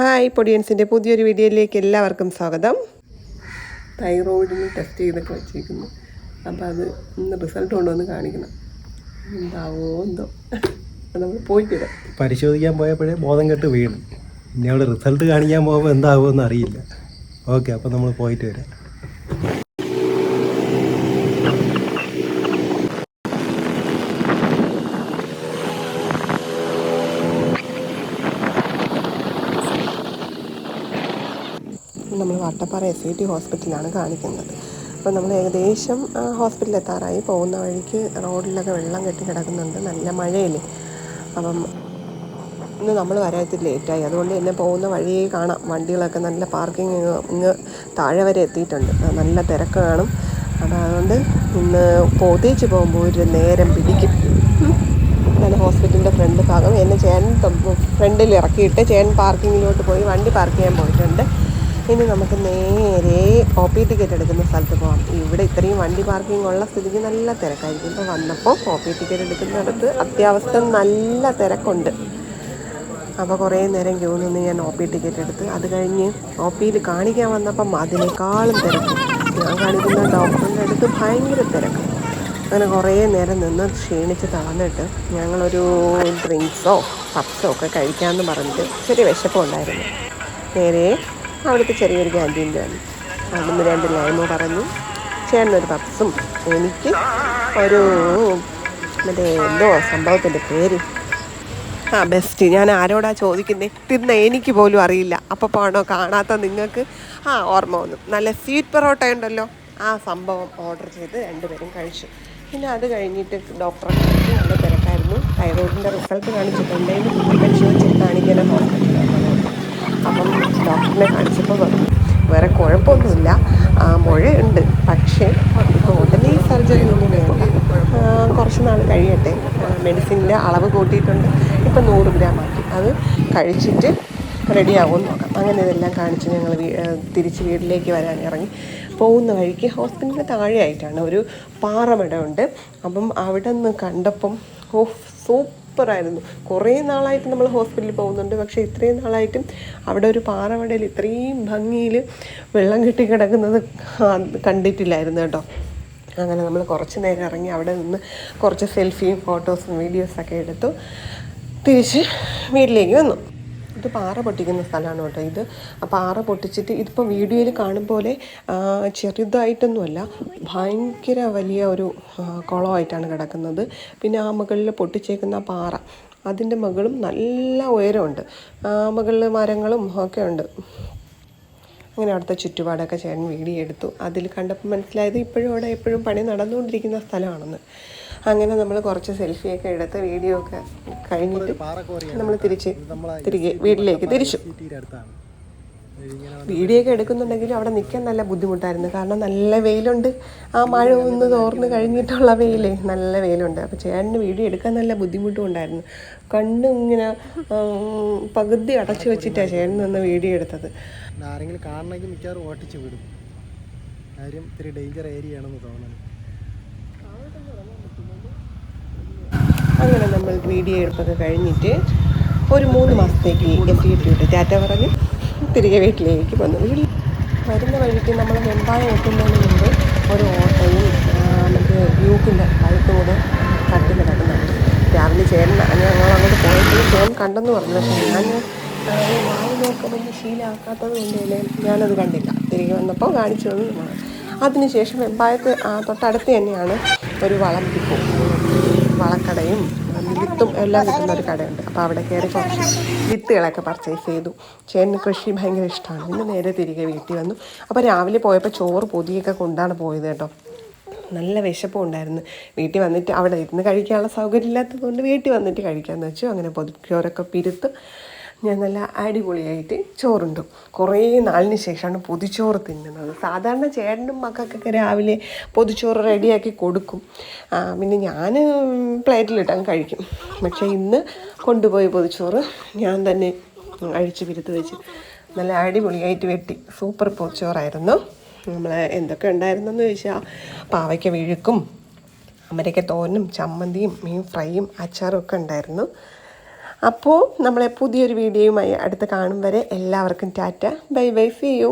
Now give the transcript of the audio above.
Hi പൊടിയൻസിന്റെ പുതിയൊരു വീഡിയോയിലേക്ക് എല്ലാവർക്കും സ്വാഗതം. തൈറോയിഡിന് ടെസ്റ്റ് ചെയ്തൊക്കെ വെച്ചിരിക്കുന്നു. അപ്പോൾ അത് ഇന്ന് റിസൾട്ട് കൊണ്ടുവന്ന് കാണിക്കണം. എന്താവോ എന്തോ. നമ്മൾ പോയിട്ട് വരാം പരിശോധിക്കാൻ പോയപ്പോഴേ ബോധം കെട്ട് വീണു. ഇനി അവിടെ റിസൾട്ട് കാണിക്കാൻ പോകുമ്പോൾ എന്താകുമെന്ന് അറിയില്ല. ഓക്കെ അപ്പോൾ നമ്മൾ പോയിട്ട് വരാം. നമ്മൾ വട്ടപ്പാറ എസ് ഐ ടി ഹോസ്പിറ്റലാണ് കാണിക്കുന്നത്. അപ്പോൾ നമ്മൾ ഏകദേശം ഹോസ്പിറ്റലിൽ എത്താറായി പോകുന്ന വഴിക്ക് റോഡിലൊക്കെ വെള്ളം കെട്ടി കിടക്കുന്നുണ്ട്. നല്ല മഴയല്ലേ? അപ്പം ഇന്ന് നമ്മൾ വരാത്തിൽ ലേറ്റായി. അതുകൊണ്ട് തന്നെ പോകുന്ന വഴിയേ കാണാം. വണ്ടികളൊക്കെ നല്ല പാർക്കിംഗ് ഇങ്ങ് താഴെ വരെ എത്തിയിട്ടുണ്ട്. നല്ല തിരക്ക് കാണും. അപ്പോൾ അതുകൊണ്ട് ഇന്ന് പോതേച്ച് പോകുമ്പോൾ ഒരു നേരം പിടിക്കും. ഞാൻ ഹോസ്പിറ്റലിന്റെ ഫ്രണ്ട് ഭാഗം. എന്നെ ചേട്ടൻ ഫ്രണ്ടിൽ ഇറക്കിയിട്ട് ചേട്ടൻ പാർക്കിങ്ങിലോട്ട് പോയി. വണ്ടി പാർക്ക് ചെയ്യാൻ പോയിട്ടുണ്ട്. ഇനി നമുക്ക് നേരെ ഒ പി ടിക്കറ്റ് എടുക്കുന്ന സ്ഥലത്ത് പോകാം ഇവിടെ ഇത്രയും വണ്ടി പാർക്കിംഗ് ഉള്ള സ്ഥിതിക്ക് നല്ല തിരക്കായിരിക്കും. ഇപ്പോൾ വന്നപ്പോൾ ഒ പി ടിക്കറ്റ് എടുക്കുന്നിടത്ത് അത്യാവശ്യം നല്ല തിരക്കുണ്ട്. അപ്പോൾ കുറേ നേരം ക്യൂ നിന്ന് ഞാൻ ഒ പി ടിക്കറ്റ് എടുത്ത് അത് കഴിഞ്ഞ് ഒ പിയിൽ കാണിക്കാൻ വന്നപ്പം അതിനേക്കാളും തിരക്ക്. ഞാൻ കാണിക്കുന്ന ഡോക്ടറിന്റെ അടുത്ത് ഭയങ്കര തിരക്ക്. അങ്ങനെ കുറേ നേരം നിന്ന് ക്ഷീണിച്ച് തളർന്നിട്ട് ഞങ്ങളൊരു ഡ്രിങ്ക്സോ പപ്സോ ഒക്കെ കഴിക്കാമെന്ന് പറഞ്ഞിട്ട് ചെറിയ വിശപ്പുണ്ടായിരുന്നു. നേരെ അവിടുത്തെ ചെറിയൊരു ക്യാന്റീനിലാണ്. അവിടുന്ന് രണ്ട് ലൈമോ പറഞ്ഞു. ചേട്ടനൊരു പപ്സും എനിക്ക് ഒരു മറ്റേ എന്തോ സംഭവത്തിന്റെ പേര്. ആ ബെസ്റ്റ്. ഞാൻ ആരോടാ ചോദിക്കുന്നേ? തിന്ന എനിക്ക് പോലും അറിയില്ല. അപ്പോൾ പോണോ കാണാത്ത നിങ്ങൾക്ക്? ആ ഓർമ്മ വന്നു. നല്ല സ്വീറ്റ് പൊറോട്ട ഉണ്ടല്ലോ. ആ സംഭവം ഓർഡർ ചെയ്ത് രണ്ടുപേരും കഴിച്ചു. പിന്നെ അത് കഴിഞ്ഞിട്ട് ഡോക്ടറെ കാണിച്ച് നല്ല തിരക്കായിരുന്നു. തൈറോയിഡിന്റെ റിസൾട്ട് കാണിച്ചിട്ടുണ്ടെങ്കിൽ കാണിക്കാനും ഹോസ്പിറ്റലിൽ അപ്പം ഡോക്ടറിനെ കാണിച്ചപ്പോൾ വേറെ കുഴപ്പമൊന്നുമില്ല. മുഴയുണ്ട്. പക്ഷേ ഇപ്പോൾ ഉടനെ സർജറി ഒന്നും വേണ്ട. കുറച്ച് നാൾ കഴിയട്ടെ. മെഡിസിന്റെ അളവ് കൂട്ടിയിട്ടുണ്ട്. ഇപ്പം നൂറ് ഗ്രാം ആക്കി. അത് കഴിച്ചിട്ട് റെഡി ആവുമെന്ന് നോക്കാം. അങ്ങനെ ഇതെല്ലാം കാണിച്ച് ഞങ്ങൾ തിരിച്ച് വീട്ടിലേക്ക് വരാൻ ഇറങ്ങി. പോകുന്ന വഴിക്ക് ഹോസ്പിറ്റലിന്റെ താഴെയായിട്ടാണ് ഒരു പാറമിടമുണ്ട് അപ്പം അവിടെ നിന്ന് കണ്ടപ്പം ഓ സൂപ്പറായിരുന്നു. കുറേ നാളായിട്ട് നമ്മൾ ഹോസ്പിറ്റലിൽ പോകുന്നുണ്ട്. പക്ഷേ ഇത്രയും നാളായിട്ടും അവിടെ ഒരു പാറവടയിൽ ഇത്രയും ഭംഗിയിൽ വെള്ളം കെട്ടി കിടക്കുന്നത് കണ്ടിട്ടില്ലായിരുന്നു കേട്ടോ. അങ്ങനെ നമ്മൾ കുറച്ച് നേരം ഇറങ്ങി അവിടെ നിന്ന് കുറച്ച് സെൽഫിയും ഫോട്ടോസും വീഡിയോസൊക്കെ എടുത്തു തിരിച്ച് വീട്ടിലേക്ക് വന്നു. ഇത് പാറ പൊട്ടിക്കുന്ന സ്ഥലമാണ് കേട്ടോ ഇത്. പാറ പൊട്ടിച്ചിട്ട് ഇതിപ്പോൾ വീഡിയോയിൽ കാണും പോലെ ചെറുതായിട്ടൊന്നുമല്ല ഭയങ്കര വലിയ ഒരു കുളമായിട്ടാണ് കിടക്കുന്നത്. പിന്നെ ആ മുകളിൽ പൊട്ടിച്ചേക്കുന്ന പാറ അതിന്റെ മുകളും നല്ല ഉയരമുണ്ട്. മുകളിൽ മരങ്ങളും ഒക്കെ ഉണ്ട്. അങ്ങനെ അവിടുത്തെ ചുറ്റുപാടൊക്കെ ചേട്ടൻ വീഡിയോ എടുത്തു. അതിൽ കണ്ടപ്പോൾ മനസ്സിലായത് ഇപ്പോഴും അവിടെ എപ്പോഴും പണി നടന്നുകൊണ്ടിരിക്കുന്ന സ്ഥലമാണെന്ന്. അങ്ങനെ നമ്മൾ കുറച്ച് സെൽഫിയൊക്കെ എടുത്ത് വീഡിയോ ഒക്കെ കഴിഞ്ഞിട്ട് നമ്മൾ തിരിച്ച് തിരികെ വീട്ടിലേക്ക് തിരിച്ചു. വീഡിയോ ഒക്കെ എടുക്കുന്നുണ്ടെങ്കിലും അവിടെ നിൽക്കാൻ നല്ല ബുദ്ധിമുട്ടായിരുന്നു. കാരണം നല്ല വെയിലുണ്ട്. ആ മഴ ഒന്ന് തോർന്ന് കഴിഞ്ഞിട്ടുള്ള വെയിലേ നല്ല വെയിലുണ്ട്. അപ്പോൾ ചേട്ടന് വീഡിയോ എടുക്കാൻ നല്ല ബുദ്ധിമുട്ടും ഉണ്ടായിരുന്നു. കണ്ണും ഇങ്ങനെ പകുതി അടച്ചു വെച്ചിട്ടാണ് ചേട്ടൻ നിന്ന് വീഡിയോ എടുത്തത്. ആരെങ്കിലും കാണണമെങ്കിൽ മിക്കവാറും ഓട്ടിച്ച് വിടും. കാര്യം ഇത്തിരി ഡേഞ്ചർ ഏരിയ ആണെന്ന് തോന്നുന്നു അങ്ങനെ നമ്മൾ വീഡിയോ എടുപ്പൊക്കെ കഴിഞ്ഞിട്ട് ഒരു മൂന്ന് മാസത്തേക്ക് എത്തിയിട്ടുണ്ട്. കിട്ടിയിട്ട് ടാറ്റ പറഞ്ഞ്? തിരികെ വീട്ടിലേക്ക് വന്നു. വീട്ടിൽ വരുന്ന വഴിക്ക് നമ്മൾ വെമ്പായം എത്തുന്നതിന് മുമ്പ് ഒരു ഓട്ടോയും മറ്റേ യൂക്കിന്റെ അടുത്തും കൂടെ തട്ടി കിടക്കുന്നുണ്ട് രാവിലെ ചേട്ടൻ ഞങ്ങൾ അങ്ങോട്ട് പോയിട്ട് ഫോൺ കണ്ടെന്ന് പറഞ്ഞു. പക്ഷേ ഞാൻ വായി നോക്കുമ്പോൾ ശീലമാക്കാത്തത് കൊണ്ട് തന്നെ ഞാനത് കണ്ടില്ല. തിരികെ വന്നപ്പോൾ കാണിച്ചു തന്നു അതിനുശേഷം വെമ്പായത്ത് തൊട്ടടുത്ത് തന്നെയാണ് ഒരു വളം കിട്ടും വളക്കടയും വിത്തും എല്ലാം കിട്ടുന്ന ഒരു കടയുണ്ട്. അപ്പോൾ അവിടെ കയറി കുറച്ച് വിത്തുകളൊക്കെ പർച്ചേസ് ചെയ്തു. ചേട്ടന് കൃഷി ഭയങ്കര ഇഷ്ടമാണ് ഇന്ന് നേരെ തിരികെ വീട്ടിൽ വന്നു. അപ്പോൾ രാവിലെ പോയപ്പോൾ ചോറ് പൊതിയൊക്കെ കൊണ്ടാണ് പോയത് കേട്ടോ. നല്ല വിശപ്പും ഉണ്ടായിരുന്നു. വീട്ടിൽ വന്നിട്ട് അവിടെ ഇരുന്ന് കഴിക്കാനുള്ള സൗകര്യം ഇല്ലാത്തതുകൊണ്ട് വീട്ടിൽ വന്നിട്ട് കഴിക്കാമെന്ന് വെച്ചു. അങ്ങനെ പൊതിച്ചോറൊക്കെ പിരുത്ത് ഞാൻ നല്ല അടിപൊളിയായിട്ട് ചോറുണ്ടും. കുറേ നാളിന് ശേഷമാണ് പൊതിച്ചോറ് തിന്നുന്നത്. സാധാരണ ചേട്ടനും മക്കൾക്കൊക്കെ രാവിലെ പൊതിച്ചോറ് റെഡിയാക്കി കൊടുക്കും. പിന്നെ ഞാൻ പ്ലേറ്റിലിട്ടങ്ങ് കഴിക്കും. പക്ഷേ ഇന്ന് കൊണ്ടുപോയ പൊതിച്ചോറ് ഞാൻ തന്നെ അഴിച്ച് പിരുത്ത് വെച്ച് നല്ല അടിപൊളിയായിട്ട് വെട്ടി. സൂപ്പർ പൊതിച്ചോറായിരുന്നു. നമ്മൾ എന്തൊക്കെ ഉണ്ടായിരുന്നെന്ന് ചോദിച്ചാൽ പാവയ്ക്ക വിഴുക്കും അമരയ്ക്ക തോരനും ചമ്മന്തിയും മീൻ ഫ്രൈയും അച്ചാറും ഒക്കെ ഉണ്ടായിരുന്നു. അപ്പോൾ നമ്മളെ പുതിയൊരു വീഡിയോയുമായി അടുത്ത് കാണും വരെ എല്ലാവർക്കും tata. Bye bye see you